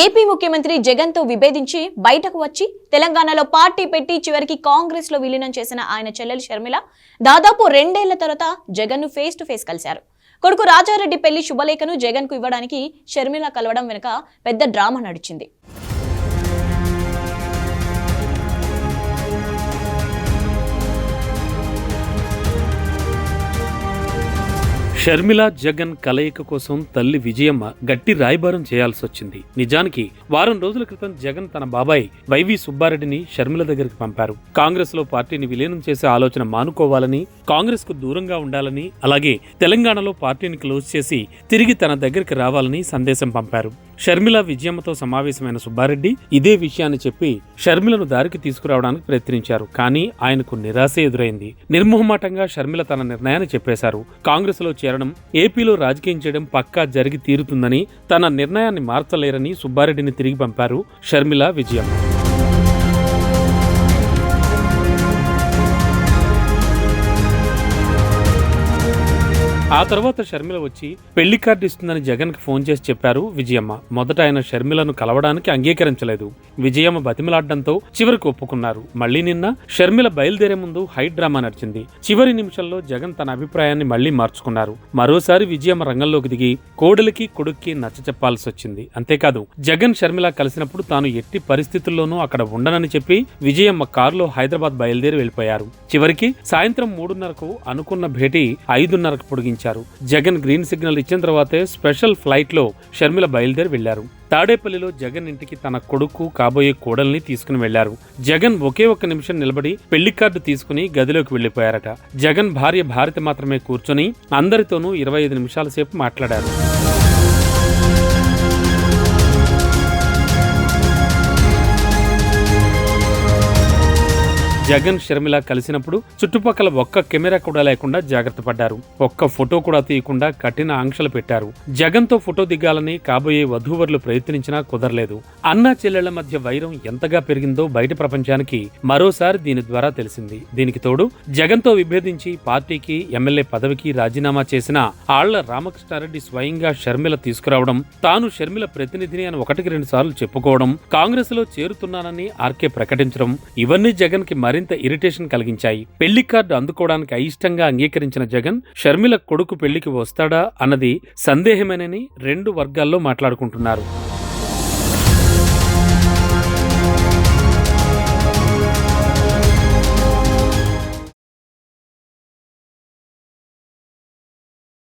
AP ముఖ్యమంత్రి జగన్తో విభేదించి బయటకు వచ్చి తెలంగాణలో పార్టీ పెట్టి చివరికి కాంగ్రెస్లో విలీనం చేసిన ఆయన చెల్లెలు షర్మిల దాదాపు రెండేళ్ళ తర్వాత జగన్ను ఫేస్ టు ఫేస్ కలిశారు. కొడుకు రాజారెడ్డి పెళ్ళి శుభలేఖను జగన్కు ఇవ్వడానికి షర్మిల కలవడం వెనుక పెద్ద డ్రామా నడిచింది. షర్మిల జగన్ కలయిక కోసం తల్లి విజయమ్మ గట్టి రాయబారం చేయాల్సి వచ్చింది నిజానికి వారం రోజుల క్రితం జగన్ తన బాబాయ్ వైవి సుబ్బారెడ్డిని షర్మిల దగ్గరికి పంపారు. కాంగ్రెస్లో పార్టీని విలీనం చేసే ఆలోచన మానుకోవాలని కాంగ్రెస్కు దూరంగా ఉండాలని అలాగే తెలంగాణలో పార్టీని క్లోజ్ చేసి తిరిగి తన దగ్గరికి రావాలని సందేశం పంపారు. షర్మిల విజయమ్మతో సమావేశమైన సుబ్బారెడ్డి ఇదే విషయాన్ని చెప్పి షర్మిలను దారికి తీసుకురావడానికి ప్రయత్నించారు. కానీ ఆయనకు నిరాశ ఎదురైంది. నిర్మోహమాటంగా షర్మిల తన నిర్ణయాన్ని చెప్పేశారు. కాంగ్రెస్లో చేరడం ఏపీలో రాజకీయం చేయడం పక్కా జరిగి తీరుతుందని తన నిర్ణయాన్ని మార్చలేరని సుబ్బారెడ్డిని తిరిగి పంపారు షర్మిల విజయం. ఆ తర్వాత షర్మిల వచ్చి పెళ్ళి కార్డు ఇస్తుందని జగన్కి ఫోన్ చేసి చెప్పారు విజయమ్మ. మొదట ఆయన షర్మిలను కలవడానికి అంగీకరించలేదు. విజయమ్మ బతిమలాడడంతో చివరికి ఒప్పుకున్నారు. మళ్ళీ నిన్న షర్మిల బయలుదేరే ముందు హై డ్రామా నడిచింది. చివరి నిమిషంలో జగన్ తన అభిప్రాయాన్ని మళ్ళీ మార్చుకున్నారు. మరోసారి విజయమ్మ రంగంలోకి దిగి కోడలికి కొడుక్కి నచ్చ చెప్పాల్సి వచ్చింది. అంతేకాదు జగన్ షర్మిల కలిసినప్పుడు తాను ఎట్టి పరిస్థితుల్లోనూ అక్కడ ఉండనని చెప్పి విజయమ్మ కారులో హైదరాబాద్ బయలుదేరి వెళ్ళిపోయారు చివరికి సాయంత్రం మూడున్నరకు అనుకున్న భేటీ ఐదున్నరకు పొడిగించారు. జగన్ గ్రీన్ సిగ్నల్ ఇచ్చిన తర్వాతే స్పెషల్ ఫ్లైట్లో షర్మిల బయలుదేరి వెళ్ళారు తాడేపల్లిలో జగన్ ఇంటికి తన కొడుకు కాబోయే కోడల్ని తీసుకుని వెళ్ళారు జగన్ ఒకే ఒక్క నిమిషం నిలబడి పెళ్ళి కార్డు తీసుకుని గదిలోకి వెళ్ళిపోయారట జగన్ భార్య భారతి మాత్రమే కూర్చొని అందరితోనూ ఇరవై ఐదు నిమిషాల సేపు మాట్లాడారు. జగన్ షర్మిల కలిసినప్పుడు చుట్టుపక్కల ఒక్క కెమెరా కూడా లేకుండా జాగ్రత్త పడ్డారు. ఒక్క ఫోటో కూడా తీయకుండా కఠిన ఆంక్షలు పెట్టారు. జగన్తో ఫోటో దిగాలని కాబోయే వధూవరులు ప్రయత్నించినా కుదరలేదు. అన్నా చెల్లెళ్ళ మధ్య వైరం ఎంతగా పెరిగిందో బయట ప్రపంచానికి మరోసారి దీని ద్వారా తెలిసింది. దీనికి తోడు జగన్తో విభేదించి పార్టీకి ఎమ్మెల్యే పదవికి రాజీనామా చేసిన ఆళ్ళ రామకృష్ణారెడ్డి స్వయంగా షర్మిల తీసుకురావడం తాను షర్మిల ప్రతినిధిని అని ఒకటికి రెండు సార్లు చెప్పుకోవడం కాంగ్రెస్లో చేరుతున్నానని ఆర్కే ప్రకటించడం ఇవన్నీ జగన్కి మరింత ఇరిటేషన్ కలిగించాయి. పెళ్ళి కార్డు అందుకోవడానికి అయిష్టంగా అంగీకరించిన జగన్ షర్మిల కొడుకు పెళ్ళికి వస్తాడా? అన్నది సందేహమేనని రెండు వర్గాల్లో మాట్లాడుకుంటున్నారు.